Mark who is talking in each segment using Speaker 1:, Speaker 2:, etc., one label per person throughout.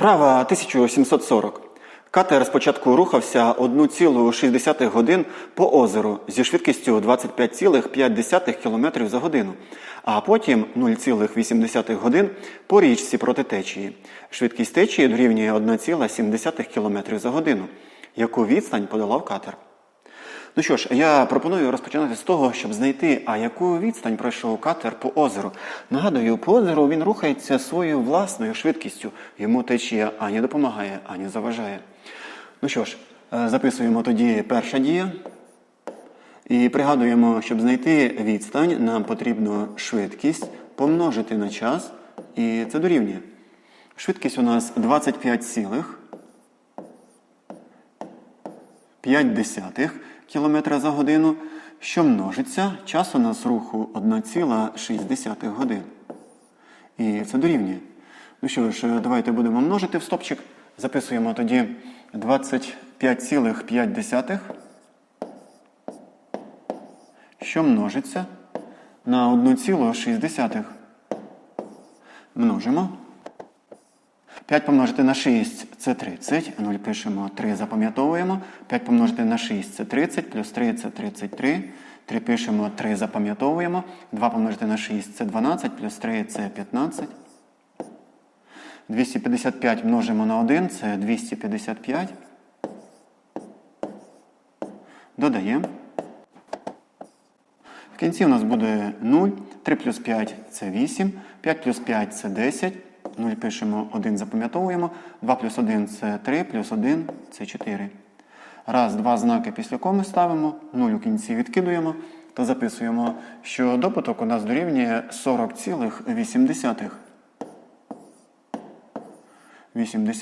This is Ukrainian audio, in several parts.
Speaker 1: Вправа 1740. Катер спочатку рухався 1,6 годин по озеру зі швидкістю 25,5 км за годину, а потім 0,8 годин по річці проти течії. Швидкість течії дорівнює 1,7 км за годину. Яку відстань подолав катер? Ну що ж, я пропоную розпочинати з того, щоб знайти, а яку відстань пройшов катер по озеру. Нагадую, по озеру він рухається своєю власною швидкістю. Йому течія ані допомагає, ані заважає. Ну що ж, е, записуємо тоді перша дія. І пригадуємо, щоб знайти відстань, нам потрібно швидкість помножити на час, і це дорівнює. Швидкість у нас 25 цілих 5 десятих кілометра за годину, що множиться, час у нас руху 1,6 годин. І це дорівнює. Ну що ж, давайте будемо множити в стопчик. Записуємо тоді 25,5, що множиться на 1,6. Множимо. 5 помножити на 6 це 30. 0 пишемо 3, запам'ятовуємо. 5 помножити на 6 це 30, плюс 3 це 33. 3 пишемо 3, запам'ятовуємо. 2 помножити на 6 це 12, плюс 3 це 15. 255 множимо на 1, це 255. Додаємо. В кінці у нас буде 0. 3 плюс 5 це 8. 5 плюс 5 це 10. 0 пишемо 1, запам'ятовуємо. 2 плюс 1 це 3, плюс 1 це 4. Раз, два знаки після коми ставимо, 0 у кінці відкидуємо та записуємо, що добуток у нас дорівнює 40,8. 8.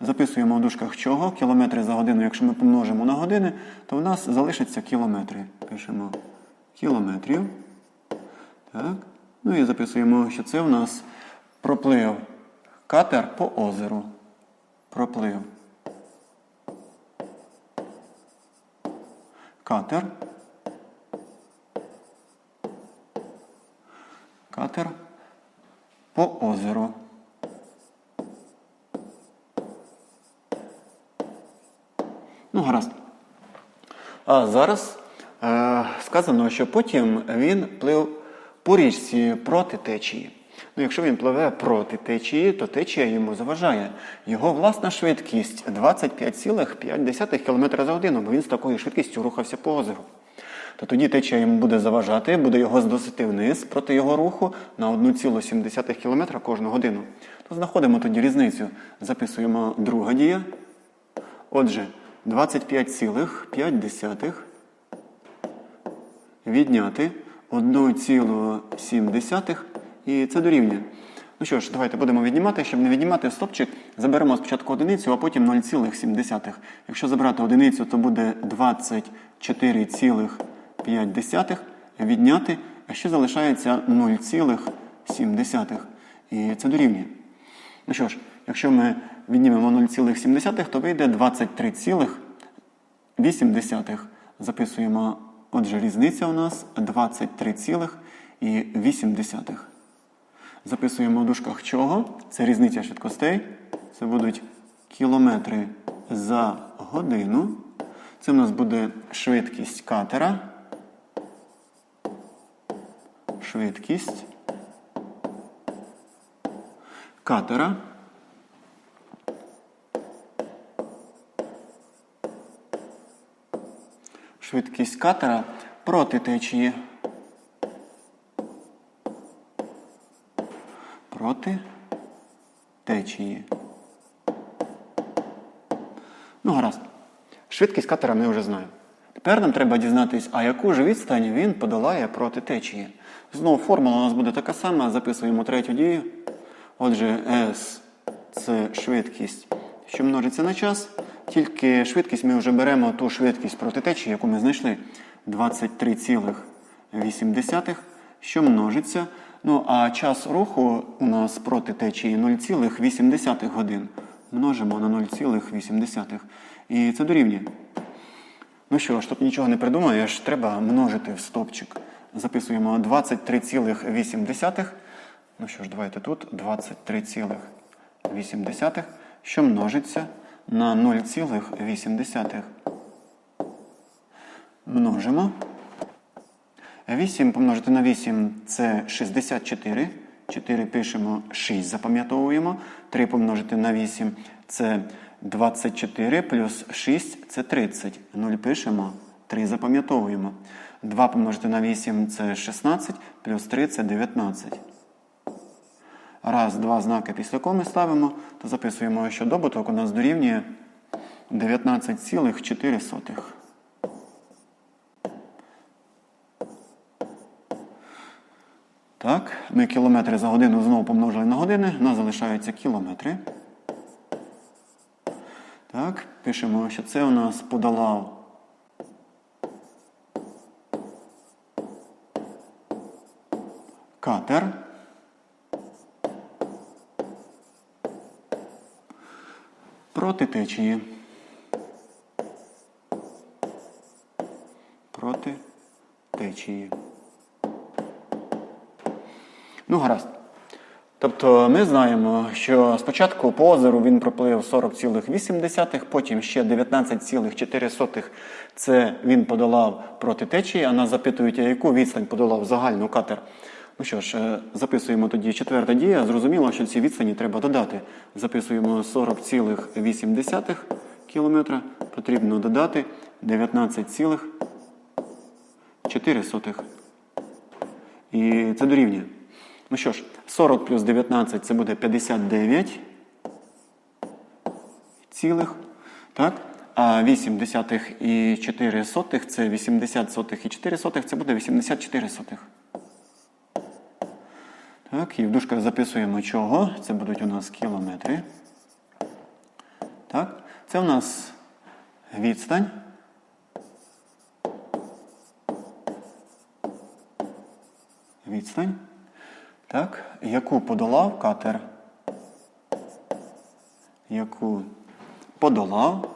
Speaker 1: Записуємо в дужках чого? Кілометри за годину. Якщо ми помножимо на години, то в нас залишаться кілометри. Пишемо кілометрів. Так. Ну і записуємо, що це в нас проплив катер по озеру. Проплив. Катер. Катер по озеру. Ну, гаразд. А зараз е, сказано, що потім він плив по річці проти течії. Ну, якщо він пливе проти течії, то течія йому заважає. Його власна швидкість 25,5 км за годину, бо він з такою швидкістю рухався по озеру. То тоді течія йому буде заважати, буде його зносити вниз проти його руху на 1,7 км кожну годину. То знаходимо тоді різницю. Записуємо друга дія. Отже, 25,5 відняти 1,7 і це дорівнює. Ну що ж, давайте будемо віднімати. Щоб не віднімати стопчик, заберемо спочатку одиницю, а потім 0,7. Якщо забрати одиницю, то буде 24,5 відняти, а ще залишається 0,7. І це дорівнює. Ну що ж, якщо ми віднімемо 0,7, то вийде 23,8. Записуємо, отже, різниця у нас 23,8. Записуємо в дужках чого? Це різниця швидкостей. Це будуть кілометри за годину. Це в нас буде швидкість катера. Швидкість катера. Швидкість катера проти течії. Проти течії. Ну, гаразд. Швидкість катера ми вже знаємо. Тепер нам треба дізнатись, а яку ж відстань він подолає проти течії. Знову формула у нас буде така сама. Записуємо третю дію. Отже, S це швидкість, що множиться на час. Тільки швидкість ми вже беремо ту швидкість проти течії, яку ми знайшли 23,8, що множиться. Ну, а час руху у нас проти течії 0,8 годин. Множимо на 0,8. І це дорівнює. Ну що тут нічого не придумаєш, треба множити в стопчик. Записуємо 23,8. Ну що ж, давайте тут 23,8. що множиться на 0,8. Множимо. 8 помножити на 8 це 64. 4 пишемо, 6 запам'ятовуємо. 3 помножити на 8 це 24 плюс 6 це 30. 0 пишемо, 3 запам'ятовуємо. 2 помножити на 8 це 16, плюс 3 це 19. Раз, два знаки після коми ставимо, то записуємо, що добуток у нас дорівнює 19,4. Так, ми кілометри за годину знову помножили на години, у нас залишаються кілометри. Так, пишемо, що це у нас подолав катер. Проти течії. Проти течії. Ну, гаразд. Тобто ми знаємо, що спочатку по озеру він проплив 40,8, потім ще 19,4 це він подолав проти течії, а нас запитують, яку відстань подолав загальну катер. Ну що ж, е, записуємо тоді четверта дія. Зрозуміло, що ці відстані треба додати. Записуємо 40,8 кілометра, потрібно додати 19,4. І це дорівнює. Ну що ж, 40 плюс 19 це буде 59 цілих. Так? А 8 десятих і 4 сотих це 80 сотих і 4 сотих це буде 84 сотих. Так, і в дужках записуємо чого. Це будуть у нас кілометри. Так, це у нас відстань. Відстань. Так, яку подолав катер? Яку подолав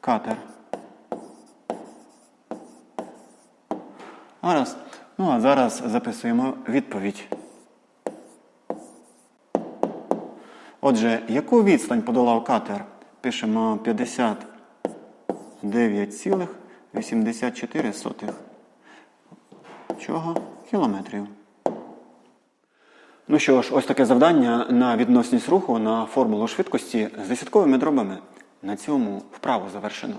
Speaker 1: катер. Гаразд. Ну, а зараз записуємо відповідь. Отже, яку відстань подолав катер? Пишемо 59,84. Чого? Кілометрів. Ну що ж, ось таке завдання на відносність руху на формулу швидкості з десятковими дробами. На цьому вправу завершено.